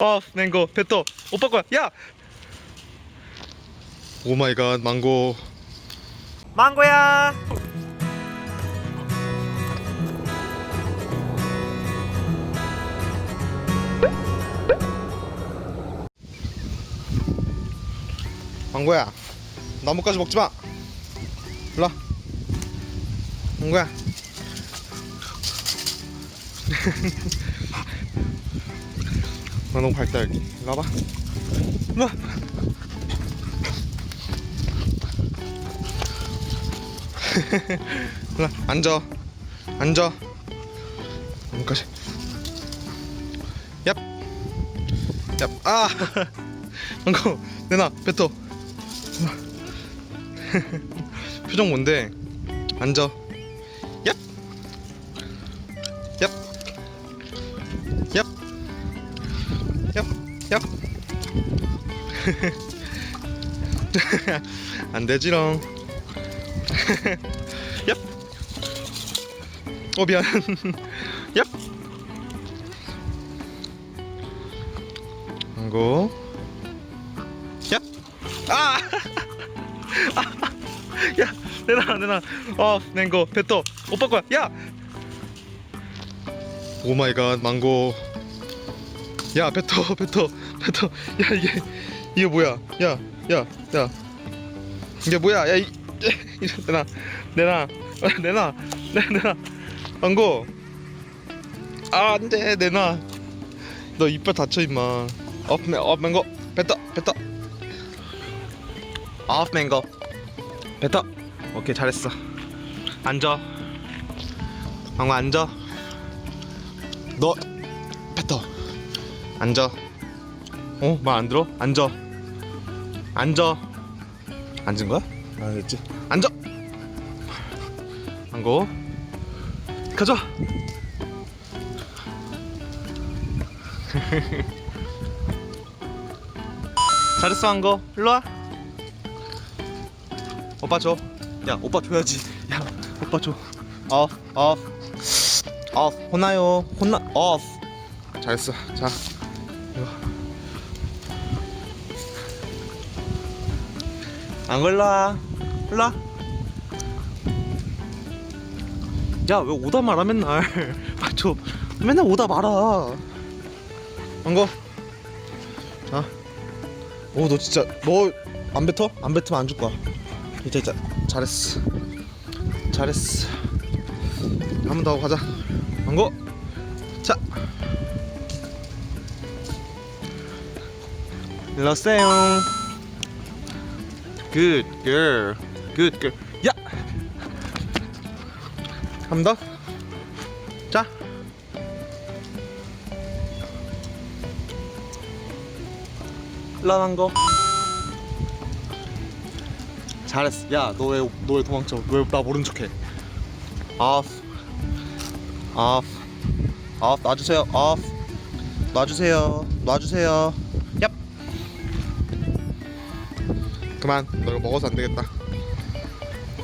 어, 맹고, 배터, 오빠 거야. 야! 오 마이 갓, 망고. 망고야! 망고야, 나뭇가지 먹지 마. 일로 와. 망고야. 나 너무 여기. 일로 와봐. 일로 와. 일로 와. 앉아. 앉아. 여기까지. 얍. 얍. 아. 방금 내놔 뱉어. 표정 뭔데? 앉아. 얍. 얍. 얍. 얍. 얍. 안 되지롱. 얍. 어 미안. 얍. 한고. 얍. 아. 야, 내놔, 내놔. 어, 낸거 뱉어. 오빠 거야. 야. 오 마이 갓, 망고. 야, 뱉어, 뱉어, 뱉어. 야, 이게 이게 뭐야? 야, 야, 야. 이게 뭐야? 야, 이 내놔, 내놔, 내놔, 내 내놔. 망고. 아, 안 돼, 내놔. 너 이빨 다쳐 임마. 업, 맹, 업, 맹고. 뱉어, 뱉어. 업, 맹고. 뱉어. 오케이, 잘했어. 앉아. 망고 앉아. 너 뱉어. 앉아. 어? 말 안 들어? 앉아. 앉아. 앉은 거야? 알겠지? 앉아. 망고. 가자. 잘했어 망고. 일로 와. 오빠 줘. 야, 오빠 줘야지. 야, 오빠 줘. 어, 어, 어, 혼나요. 혼나. 어. 잘했어. 자. 안 걸라. 올라. 야, 왜 오다 말아 맨날. 아, 저 맨날 오다 말아. 안 거. 자. 오, 너 진짜 너 안 뱉어? 안 뱉으면 안 줄 거야. 진짜 진짜 잘했어 잘했어 한 번 더 하고 가자 망고 자 일로 오세요 good girl good girl 야! 한번 더? 자 일로 망고 잘했어. 야, 너 왜 너 왜 도망쳐? 왜 나 모른 척해? off, off, off. 놔주세요. off. 놔주세요. 놔주세요. 그만. 너 이거 먹어서 안 되겠다.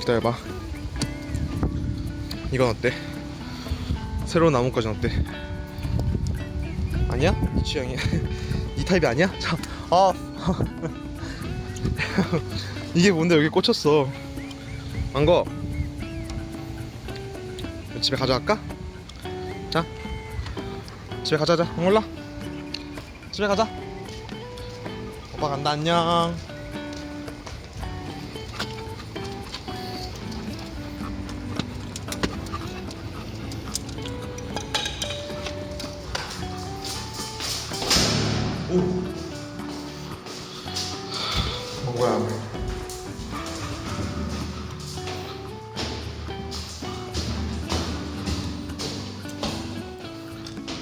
기다려봐. 이건 어때? 새로운 나뭇가지 어때? 아니야? 이 취향이야. 이 타입이 아니야? 자, off. 이게 뭔데 여기 꽂혔어 망고 집에 가져갈까? 자 집에 가자자 몰라 집에 가자 오빠 간다 안녕 오 망고야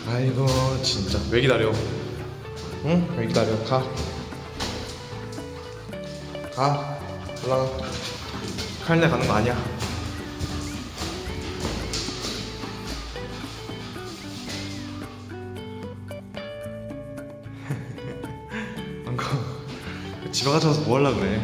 아이고 진짜. 왜 기다려? 응? 왜 기다려? 가. 가. 올라가. 칼날 가는 거 아니야 집에 가자마자 뭐 하려 그래